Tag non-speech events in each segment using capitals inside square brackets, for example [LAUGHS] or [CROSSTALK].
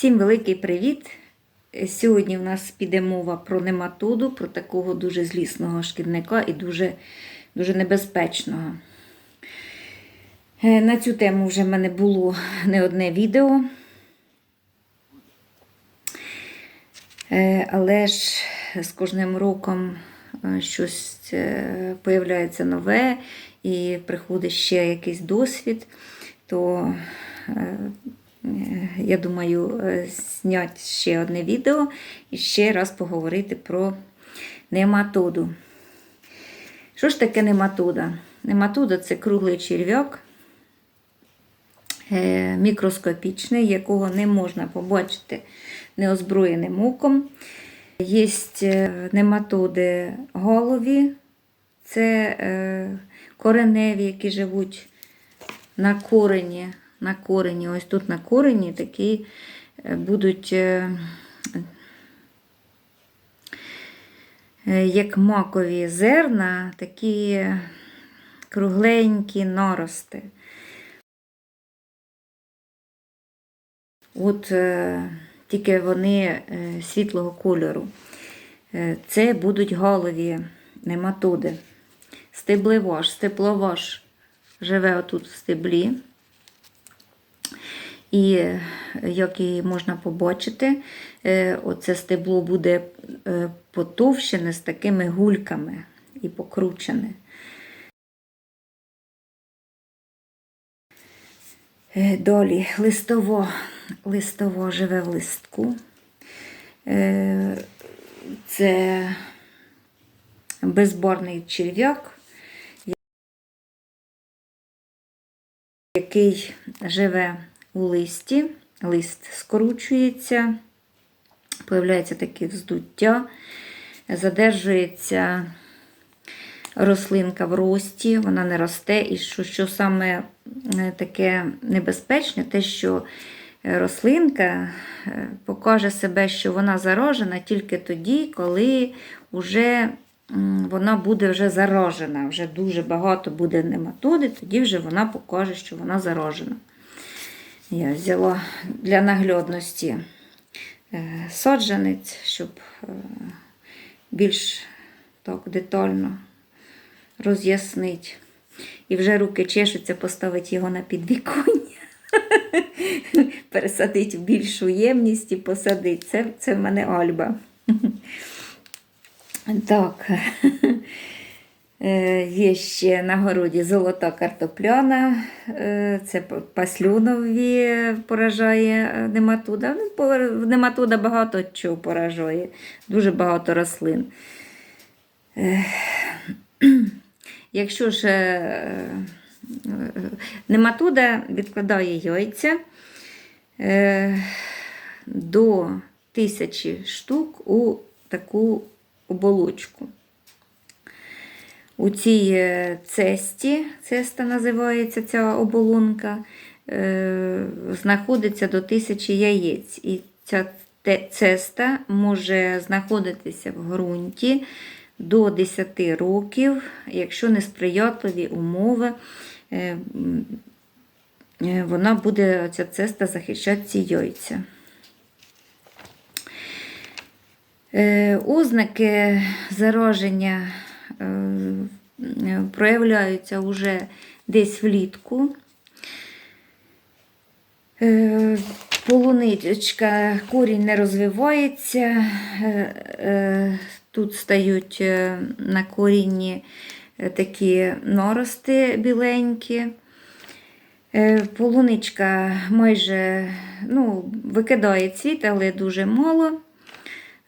Всім великий привіт! Сьогодні в нас піде мова про нематоду, про такого дуже злісного шкідника і дуже, дуже небезпечного. Е, На цю тему вже в мене було не одне відео. Е, Але ж з кожним роком е, щось появляється нове і приходить ще якийсь досвід, то я думаю, е, зняти ще одне відео і ще раз поговорити про нематоду. Що ж таке нематода? Нематода це круглий черв'як, е, мікроскопічний, якого не можна побачити неозброєним оком. Є нематоди голові, це е, кореневі, які живуть на корені. На корені, ось тут на корені такі е, будуть е, е, як макові зерна, такі кругленькі нарости. От тільки вони світлого кольору. Це будуть голові нематоди. Стеблеваш, степловаш живе отут в стеблі. І е, як і можна побачити, е, оце стебло буде е, потовщене з такими гульками і покручене. Далі листово, листово живе в листку. Це безборний черв'як, який живе у листі, лист скручується, появляється таке вздуття, задержується рослинка в рості, вона не росте. І що, що саме е, таке небезпечне, те, що рослинка е, покаже себе, що вона заражена тільки тоді, коли вже вона буде вже заражена, вже дуже багато буде нематоди, тоді вже вона покаже, що вона заражена. Я взяла для наглядності е, саджанець, щоб е, більш так детально роз'яснити. І вже руки чешуться поставити його на підвіконня, [LAUGHS] пересадити в більшу ємність і посадити. Це, це в мене Альба. [LAUGHS] Так. [LAUGHS] Е, Є ще на городі золота картопляна, е, це паслюнові поражає е, нематуда. Ну, Нематуда багато чого поражає, дуже багато рослин. [CLEARS THROAT] Якщо ж нематуда відкладає яйця до тисячі штук у таку оболочку. У цій е, цесті, цеста називається ця оболонка, е, знаходиться до тисячі яєць. І ця цеста може знаходитися в ґрунті до 10 років, якщо несприятливі умови, е, вона буде, ця цеста захищати ці яйця. Е, Ознаки зараження е, е, проявляються вже десь влітку. Е, Полуничка, корінь не розвивається. е, е, Тут стають е, на корінні е, такі нарости біленькі. Е, Полуничка майже ну, викидає цвіт, але дуже мало.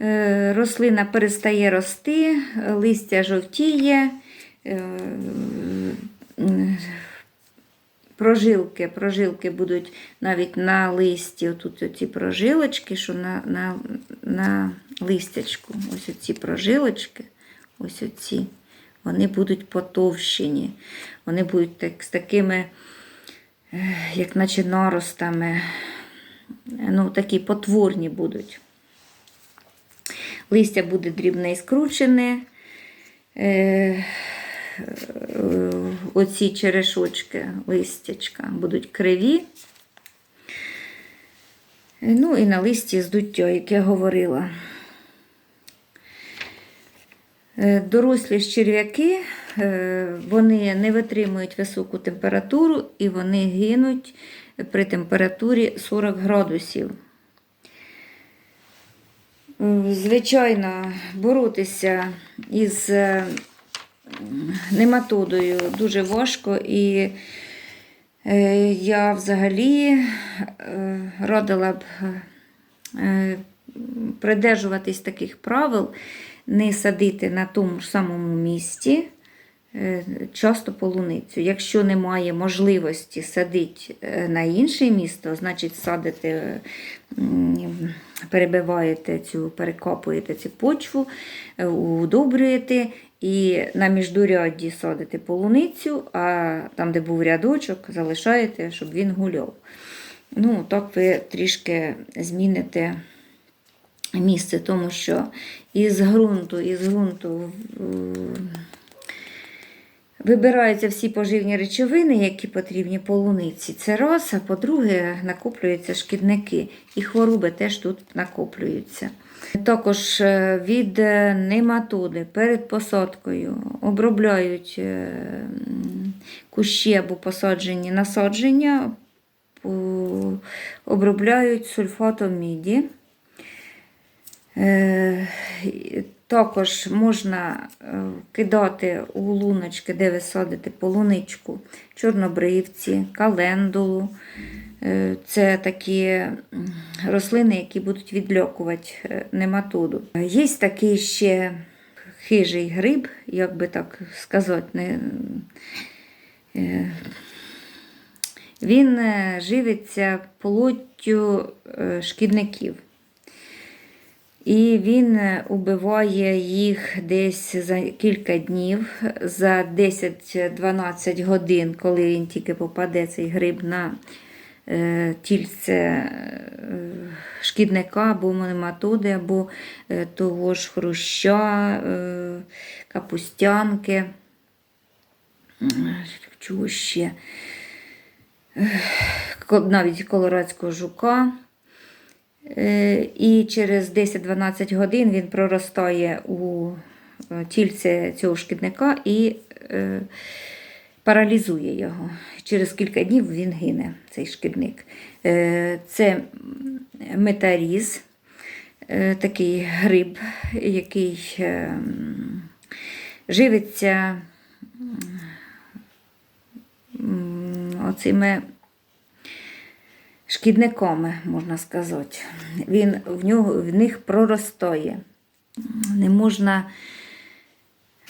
Е, Рослина перестає рости, листя жовтіє, е, прожилки, прожилки будуть навіть на листі, отут оці прожилочки, що на, на, на листячку, ось оці прожилочки, ось оці, вони будуть потовщені, вони будуть так, з такими, е, як наче наростами, ну, такі потворні будуть. Листя буде дрібне і скручене. Е, е, Оці черешочки, листячка будуть криві. Ну і на листі здуття, яке я говорила. Е, Дорослі черв'яки, вони не витримують високу температуру і вони гинуть при температурі 40 градусів. Звичайно, боротися із е, нематодою дуже важко, і е, я взагалі е, радила б придержуватись таких правил, не садити на тому самому місці часто полуницю. Якщо немає можливості садити е, на інше місто, значить садите, е, перебиваєте цю, перекопуєте цю почву, е, удобрюєте і на міждурядді садите полуницю, а там, де був рядочок, залишаєте, щоб він гуляв. Ну, так ви трішки зміните місце, тому що із ґрунту, із ґрунту е, вибираються всі поживні речовини, які потрібні полуниці. Це раз, а по-друге, накоплюються шкідники, і хвороби теж тут накоплюються. Також е, від е, нематоди перед посадкою обробляють е, кущі або посаджені насадження, обробляють сульфатом міді. Також можна е, кидати у луночки, де ви садите полуничку, чорнобривці, календулу. Е, Це такі рослини, які будуть відлякувати е, нематоду. Є такий ще хижий гриб, як би так сказати, не, він живиться плоттю шкідників. І він е, убиває їх десь за кілька днів, за 10-12 годин, коли він тільки попаде цей гриб на е, тільце е, шкідника або нематоди, або того ж хруща, капустянки. Чого ще? Навіть колорадського жука. Е, І через 10-12 годин він проростає у е, тільце цього шкідника і е, паралізує його. Через кілька днів він гине, цей шкідник. Це метаріз, такий гриб, який живиться оцими шкідниками, можна сказати. Він в, нього, в них проростає. Не можна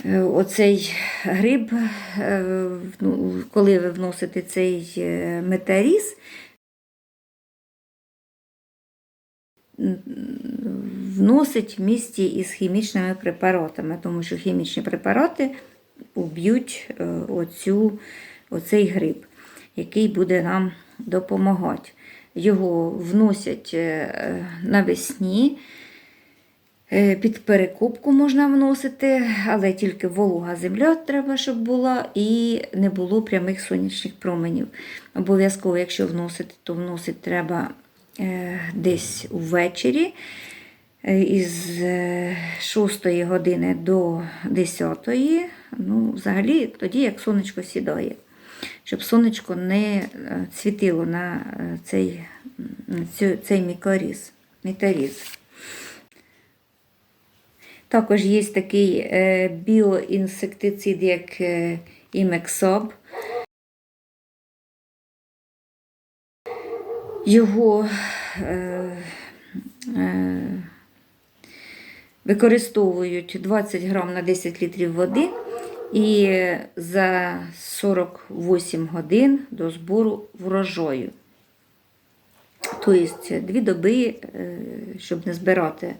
е, оцей гриб, е, ну, коли ви вносите цей е, метаріз, вносить в місті із хімічними препаратами, тому що хімічні препарати уб'ють оцю, оцей гриб, який буде нам допомагати. Його вносять е, навесні. Е, Під перекопку можна вносити, але тільки волога земля треба, щоб була, і не було прямих сонячних променів. Обов'язково, якщо вносити, то вносити треба е, десь увечері із 6 години до 10. Ну, взагалі, тоді як сонечко сідає, щоб сонечко не е, світило на е, цей, цю- цей мікоріз, метаріз. Також є такий е, біоінсектицид, як е, імексоб. Його е, е, використовують 20 грам на 10 літрів води і за 48 годин до збору врожаю. Тобто дві доби, е, щоб не збирати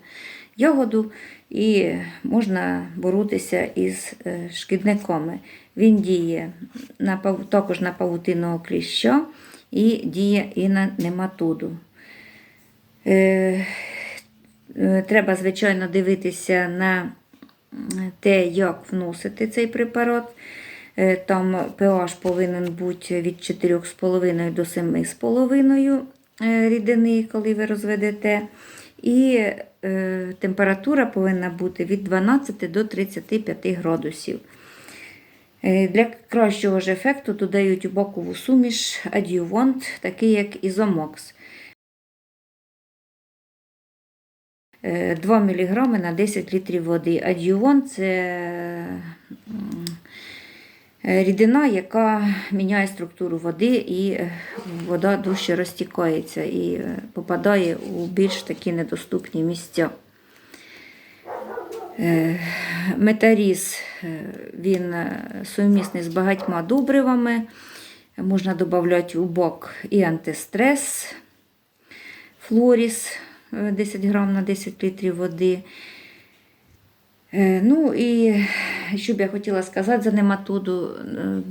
ягоду, і можна боротися із е, шкідниками. Він діє на, також на павутинного кліща і діє і на нематоду. Е, Треба, звичайно, дивитися на те, як вносити цей препарат. Е, Там pH повинен бути від 4,5 до 7,5. е, рідини, коли ви розведете. І е, температура повинна бути від 12 до 35 градусів. Для кращого ж ефекту додають у бокову суміш адювант, такий як ізомокс. 2 мг на 10 літрів води. Адювант це е, рідина, яка міняє структуру води, і е, вода дужче розтікається і е, попадає у більш такі недоступні місця. Е, Метаріз е, він е, сумісний з багатьма добривами. Можна додати у бок і антистрес, флоріс е, 10 грам на 10 літрів води. Е, Ну і що б я хотіла сказати за нематоду. Е,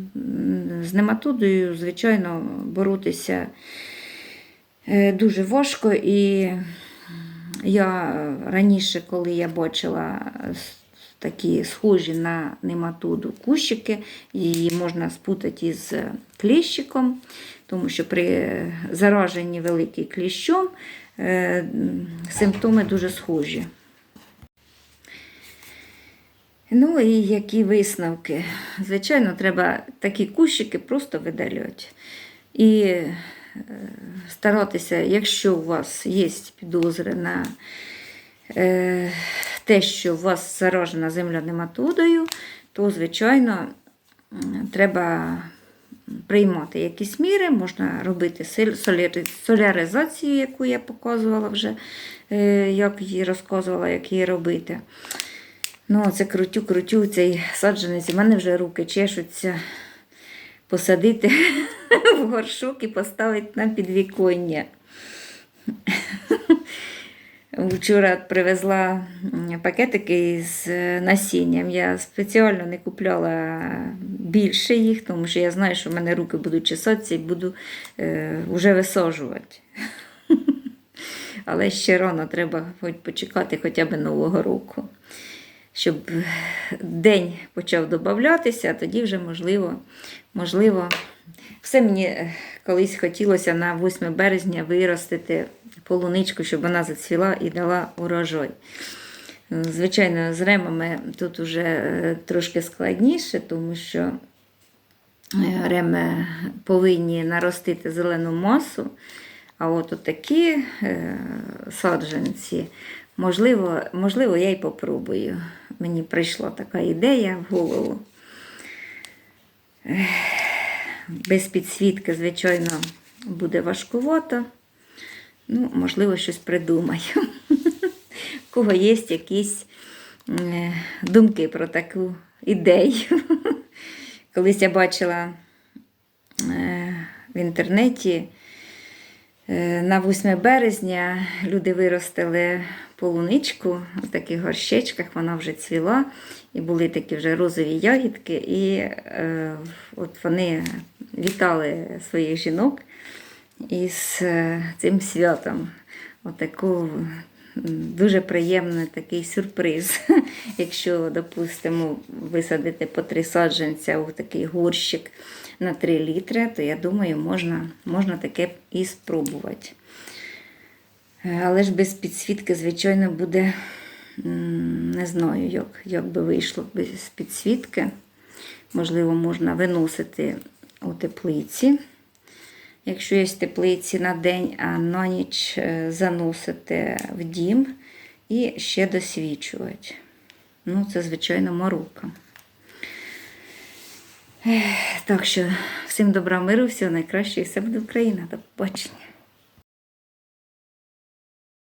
З нематодою, звичайно, боротися е, дуже важко. І я раніше, коли я бачила такі схожі на нематоду кущики, її можна спутати із кліщиком, тому що при зараженні великим кліщом е, симптоми дуже схожі. Ну і які висновки? Звичайно, треба такі кущики просто видаляти. І е, старатися, якщо у вас є підозри на е, те, що у вас заражена земля нематодою, то, звичайно, треба приймати якісь міри, можна робити соляризацію, яку я показувала вже, е, як її розказувала, як її робити. Ну, це крутю, крутю цей саджанець. У мене вже руки чешуться посадити [LAUGHS] в горшок і поставити на підвіконня. Вчора привезла пакетики з е, насінням. Я спеціально не купляла більше їх, тому що я знаю, що в мене руки будуть чесатися і буду е, вже висаджувати. [LAUGHS] Але ще рано треба хоч почекати хоча б Нового року щоб день почав додатися, а тоді вже можливо, можливо, все мені е, колись хотілося на 8 березня виростити полуничку, щоб вона зацвіла і дала урожай. Е, Звичайно, з ремами тут вже е, трошки складніше, тому що реми повинні наростити зелену масу. А от такі саджанці, можливо, можливо, я й попробую. Мені прийшла така ідея в голову. Без підсвітки, звичайно, буде важкувато. Ну, можливо, щось придумаю. [LAUGHS] У кого є якісь е, думки про таку ідею. [LAUGHS] Колись я бачила е, в інтернеті. Е, На 8 березня люди виростили полуничку в таких горщечках, вона вже цвіла, і були такі вже розові ягідки, і от вони вітали своїх жінок із е, цим святом. Отаку дуже приємний такий сюрприз. [LAUGHS] Якщо, допустимо, висадити по три саджанця у такий горщик на 3 літри, то я думаю, можна, можна таке і спробувати. Але ж без підсвітки, звичайно, буде, не знаю, як, як би вийшло без підсвітки. Можливо, можна виносити у теплиці. Якщо є теплиці на день, а на ніч е, заносити в дім і ще досвічувати. Ну, це, звичайно, морока. Так що всім добра миру, всього найкращого і все буде Україна. До побачення.